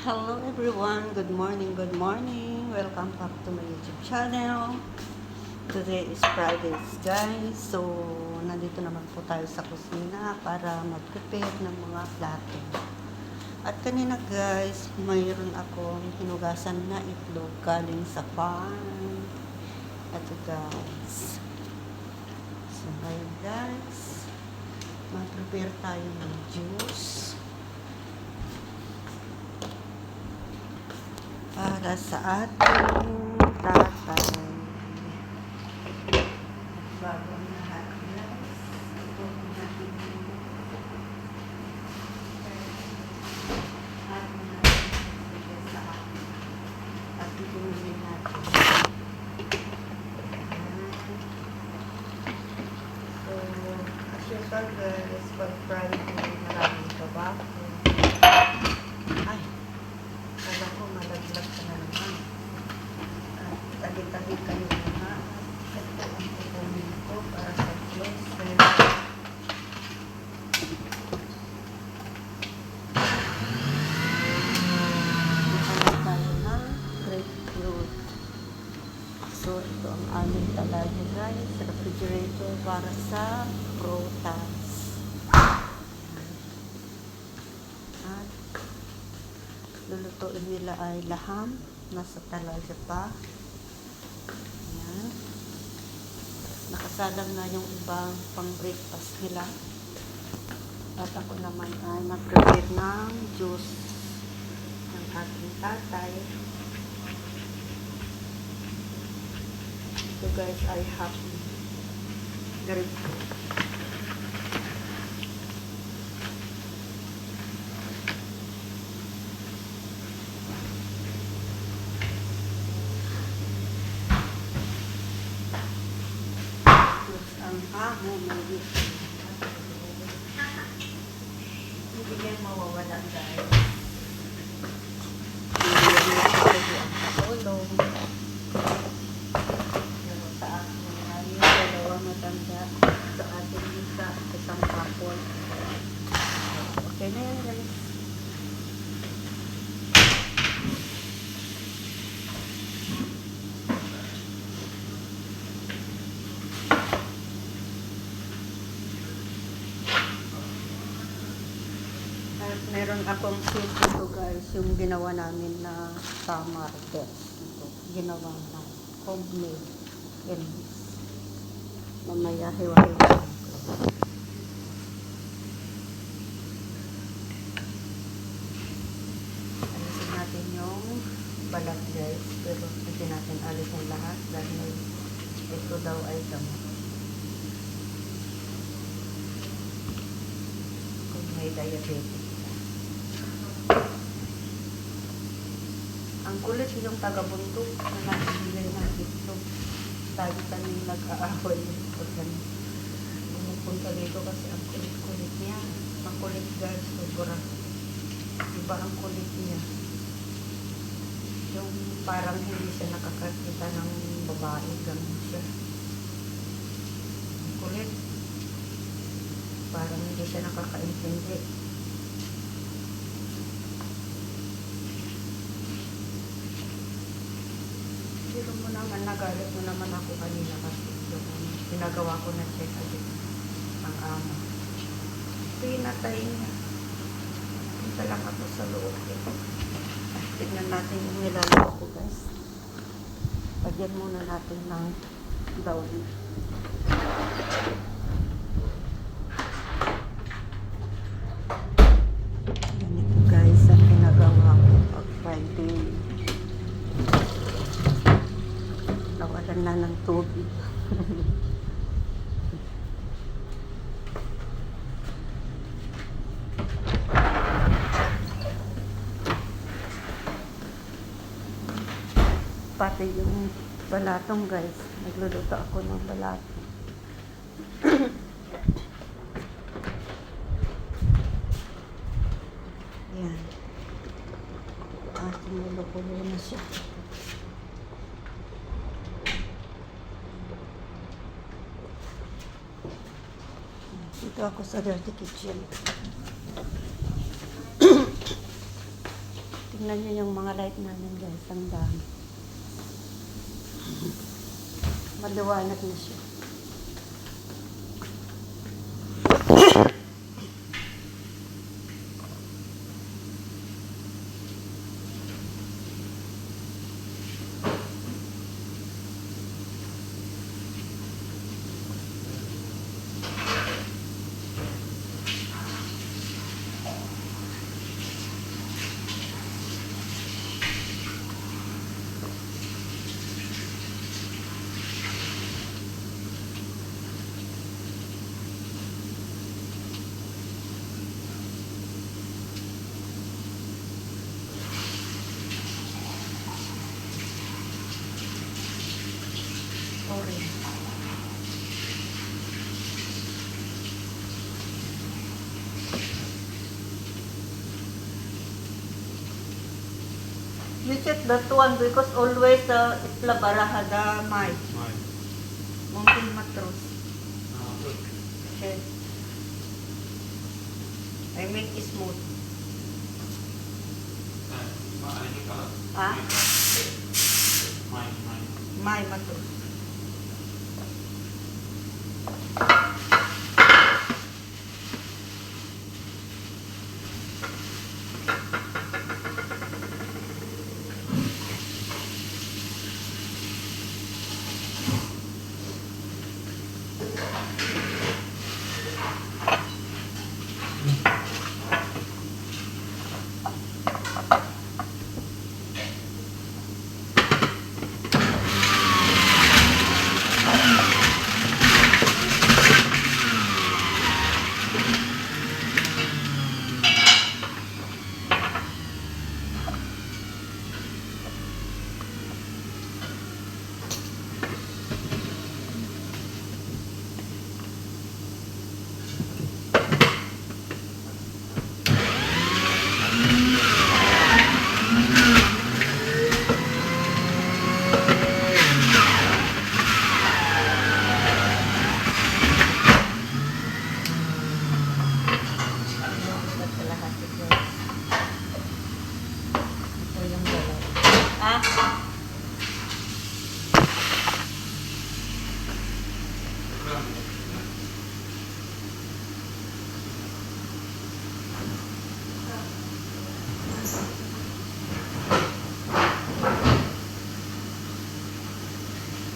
Hello everyone, good morning, good morning. Welcome back to my YouTube channel. Today is Friday guys. So, nandito naman po tayo sa kusina para mag-prepare ng mga plato. At kanina guys, mayroon akong hinugasan na itlog galing sa farm. Ito guys. So, ngayon guys, mag-prepare tayo ng juice. Para sa ating tatay. Bago lahat, guys, ito natin. At ibunin natin. So, as usual guys, pag Friday, maraming tabako. Ay, Kala ko malaglag ka na naman. At tabi-tabi kayo na. Ito ang kukunin ko para sa closet. Nakalit tayo ng grapefruit. So, ito ang aming talaga guys. Refrigerator para sa prutas. At lulutuin nila ay laham. Nasa talaga pa. Ayan. Nakasalang na yung ibang pang breakfast nila. At ako naman ay mag-prepare ng juice ng aking tatay. Ito guys ay happy. કરી હા હું મળ્યું meron akong soup ito guys, yung ginawa namin na summer. Ito, ginawa na homemade. Yan. Mamaya hiwa-hiwa. Alisin natin yung balat guys, pero hindi natin alisin lahat dahil ito daw ay gamot. May diabetes. Ang kulit yung taga-bundok na nagbibigay ng itlog. Lagi kami nag-aaway. Pumupunta dito kasi ang kulit-kulit niya. Ang kulit guys, sobra. Iba ang kulit niya. Yung parang hindi siya nakakakita ng babae, ganun siya. Ang kulit. Parang hindi siya nakakaintindi. Pero mo naman, nagalit mo naman ako kanina kasi yung ginagawa ko na check agad ang amo. Pinatay niya. Punta lang ako sa loob. Eh. Tignan natin yung nilalaro ko guys. Lagyan muna natin ng downy. Ganito guys ang ginagawa ko pag Friday. Nawalan na ng tubig. Pati yung balatong guys. Nagluluto ako ng balatong. Yan. Ah, sinulo-kulo na siya. Dito ako sa dirty kitchen. Tingnan nyo yung mga light namin guys. Ang dami. Maliwanag na siya. Check that one because always uh, itla barahada may Mai. mungkin matros. Ah. Okay. I make it smooth. Ah, mai, mai. may matros.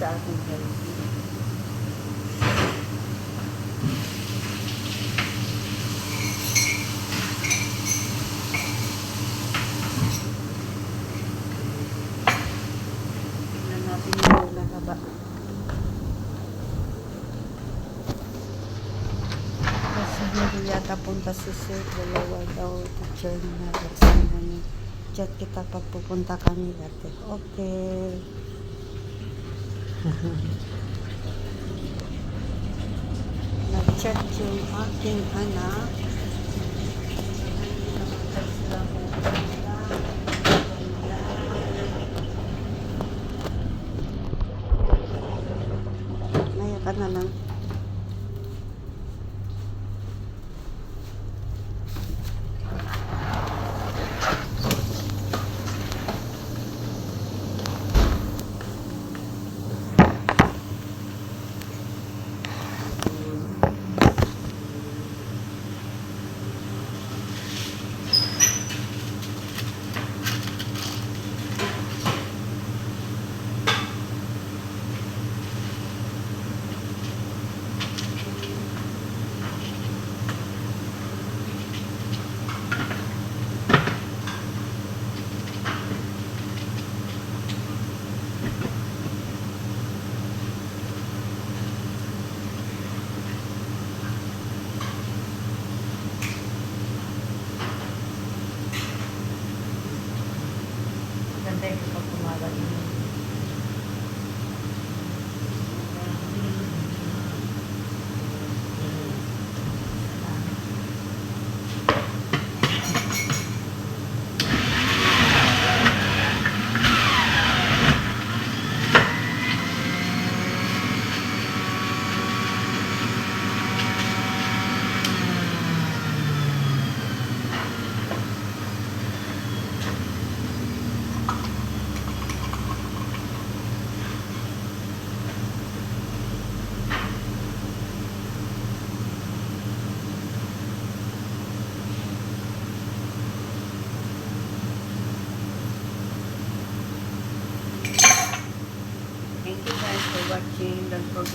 sa ating gawin. punta sa Sir dalawa daw teacher na nag-assign. Chat kita pagpupunta kami dati. Okay. Nag-chat yung aking anak. Maya ka na lang.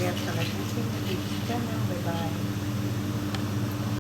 arkadaşlar.